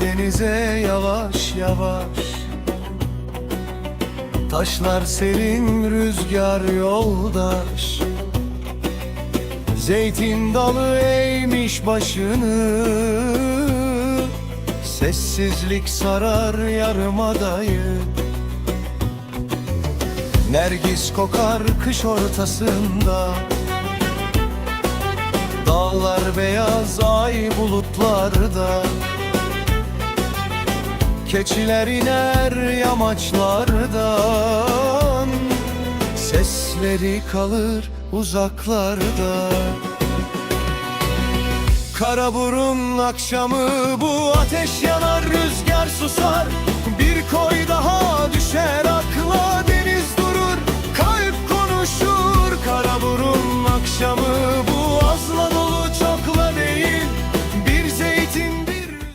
denize yavaş yavaş. Taşlar serin rüzgar yoldaş. Zeytin dalı eğmiş başını. Sessizlik sarar yarımadayı Nergis kokar kış ortasında. Dağlar beyaz ay bulutlarda Keçiler iner yamaçlardan. Sesleri kalır uzaklarda. Kara burun akşamı bu ateş yanar rüzgar susar. Bir koy daha düşer akla deniz durur. Kalp konuşur kara burun akşamı